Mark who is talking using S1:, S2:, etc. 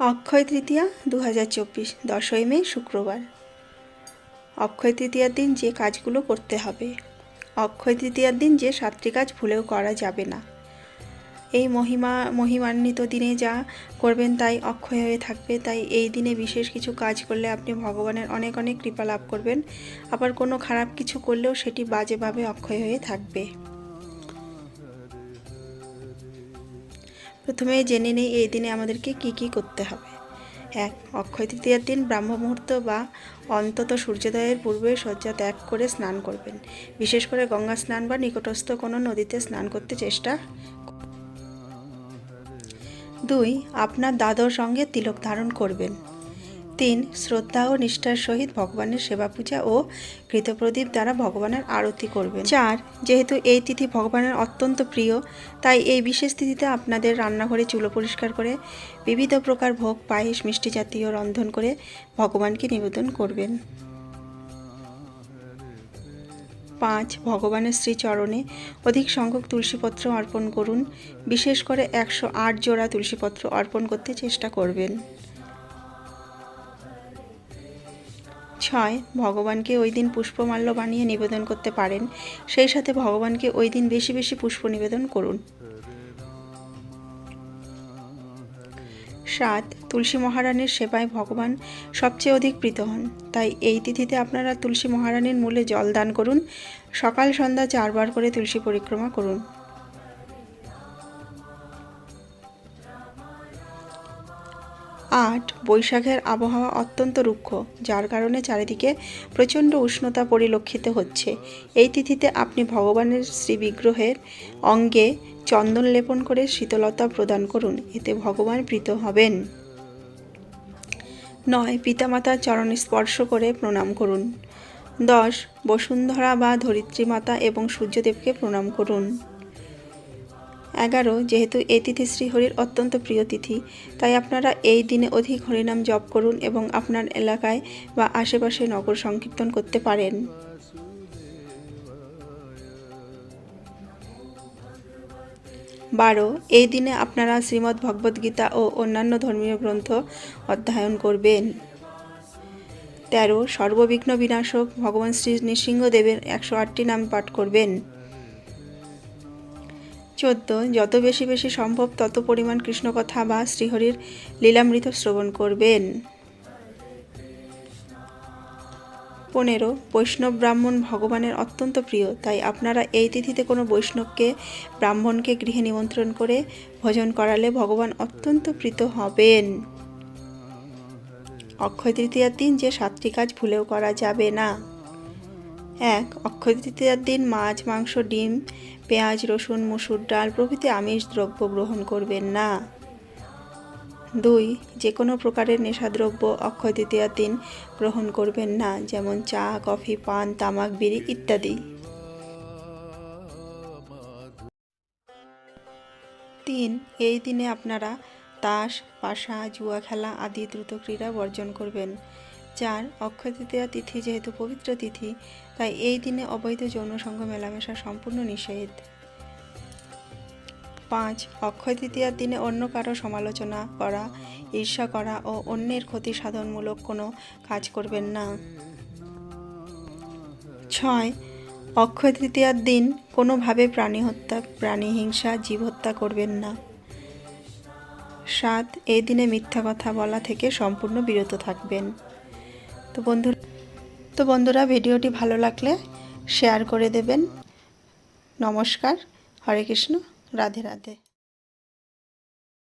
S1: অক্ষয় তৃতীয়া দু হাজার চব্বিশ, দশই মে, শুক্রবার। অক্ষয় তৃতীয়ার দিন যে কাজগুলো করতে হবে। অক্ষয় তৃতীয়ার দিন যে সাতটি কাজ ভুলেও করা যাবে না। এই মহিমা, মহিমান্বিত দিনে যা করবেন তাই অক্ষয় হয়ে থাকবে। তাই এই দিনে বিশেষ কিছু কাজ করলে আপনি ভগবানের অনেক অনেক কৃপা লাভ করবেন। আবার কোনো খারাপ কিছু করলেও সেটি বাজেভাবে অক্ষয় হয়ে থাকবে। প্রথমে জেনে নেই এই দিনে আমাদেরকে কি কি করতে হবে। এক, অক্ষয় তৃতীয়ার দিন ব্রাহ্ম মুহূর্ত বা অন্তত সূর্যোদয়ের পূর্বে শয্যা ত্যাগ করে স্নান করবেন। বিশেষ করে গঙ্গা স্নান বা নিকটস্থ কোনো নদীতে স্নান করতে চেষ্টা দুই, আপনার দাদর সঙ্গে তিলক ধারণ করবেন। তিন শ্রদ্ধা ও নিষ্ঠার সহিত ভগবানের সেবা পূজা ও কৃতপ্রদীপ দ্বারা ভগবানের আরতি করবেন। চার, যেহেতু এই তিথি ভগবানের অত্যন্ত প্রিয়, তাই এই বিশেষ তিথিতে আপনাদের রান্নাঘরে চুলো পরিষ্কার করে, বিবিধ প্রকার ভোগ, পায়েস, মিষ্টি জাতীয় রন্ধন করে ভগবানকে নিবেদন করবেন। পাঁচ, ভগবানের শ্রীচরণে অধিক সংখ্যক তুলসীপত্র অর্পণ করুন। বিশেষ করে একশো আট জোড়া তুলসীপত্র অর্পণ করতে চেষ্টা করবেন। ছয়, ভগবানকে ওই দিন পুষ্পমাল্য বানিয়ে নিবেদন করতে পারেন। সেই সাথে ভগবানকে ওই দিন বেশি বেশি পুষ্প নিবেদন করুন। সাত, তুলসী মহারানীর সেবায় ভগবান সবচেয়ে অধিক প্রীত হন। তাই এই তিথিতে আপনারা তুলসী মহারানীর মূলে জল দান করুন। সকাল সন্ধ্যা চারবার করে তুলসী পরিক্রমা করুন। আট বৈশাখের আবহাওয়া অত্যন্ত রুক্ষ, যার কারণে চারিদিকে প্রচণ্ড উষ্ণতা পরিলক্ষিত হচ্ছে। এই তিথিতে আপনি ভগবানের শ্রীবিগ্রহের অঙ্গে চন্দন লেপন করে শীতলতা প্রদান করুন, এতে ভগবান প্রীত হবেন। নয়, পিতামাতার চরণ স্পর্শ করে প্রণাম করুন। দশ, বসুন্ধরা বা ধরিত্রী মাতা এবং সূর্যদেবকে প্রণাম করুন। এগারো, যেহেতু এই তিথি শ্রীহরির অত্যন্ত প্রিয় তিথি, তাই আপনারা এই দিনে অধিক হরিনাম জপ করুন এবং আপনার এলাকায় বা আশেপাশে নগর সংকীর্তন করতে পারেন। বারো, এই দিনে আপনারা শ্রীমদ্ ভগবদ্গীতা ও অন্যান্য ধর্মীয় গ্রন্থ অধ্যয়ন করবেন। তেরো, সর্ববিঘ্ন বিনাশক ভগবান শ্রী নৃসিংহদেবের একশো আটটি নাম পাঠ করবেন। চোদ্দ, যত বেশি বেশি সম্ভব তত পরিমাণ কৃষ্ণকথা বা শ্রীহরির লীলামৃত শ্রবণ করবেন। পনেরো, বৈষ্ণব ব্রাহ্মণ ভগবানের অত্যন্ত প্রিয়, তাই আপনারা এই তিথিতে কোনো বৈষ্ণবকে, ব্রাহ্মণকে গৃহে নিমন্ত্রণ করে ভোজন করালে ভগবান অত্যন্ত প্রীত হবেন। অক্ষয় তৃতীয়ার দিন যে সাতটি কাজ ভুলেও করা যাবে না। এক, অক্ষয় তৃতীয়ার দিন মাছ, মাংস, ডিম, পেঁয়াজ, রসুন, মুসুর ডাল প্রভৃতি আমিষ দ্রব্য গ্রহণ করবেন না। দুই যে কোনো প্রকারের নেশাদ্রব্য অক্ষয় তৃতীয়ার দিন গ্রহণ করবেন না, যেমন চা, কফি, পান, তামাক, বিড়ি ইত্যাদি। তিন, এই দিনে আপনারা তাস, পাশা, জুয়া খেলা আদি দ্রুত ক্রীড়া বর্জন করবেন। চার অক্ষয় তৃতীয়া তিথি যেহেতু পবিত্র তিথি, তাই এই দিনে অবৈধ যৌন সঙ্গ মেলামেশা সম্পূর্ণ নিষেধ। পাঁচ অক্ষয় তৃতীয়ার দিনে অন্য কারও সমালোচনা করা, ঈর্ষা করা ও অন্যের ক্ষতি সাধনমূলক কোনো কাজ করবেন না। ছয় অক্ষয় তৃতীয়ার দিন কোনোভাবে প্রাণী হত্যা, প্রাণী হিংসা, জীব হত্যা করবেন না। সাত, এই দিনে মিথ্যা কথা বলা থেকে সম্পূর্ণ বিরত থাকবেন। তো বন্ধু, তো বন্ধুরা, ভিডিওটি ভালো লাগলে শেয়ার করে দেবেন। নমস্কার, হরে কৃষ্ণ, রাধে রাধে।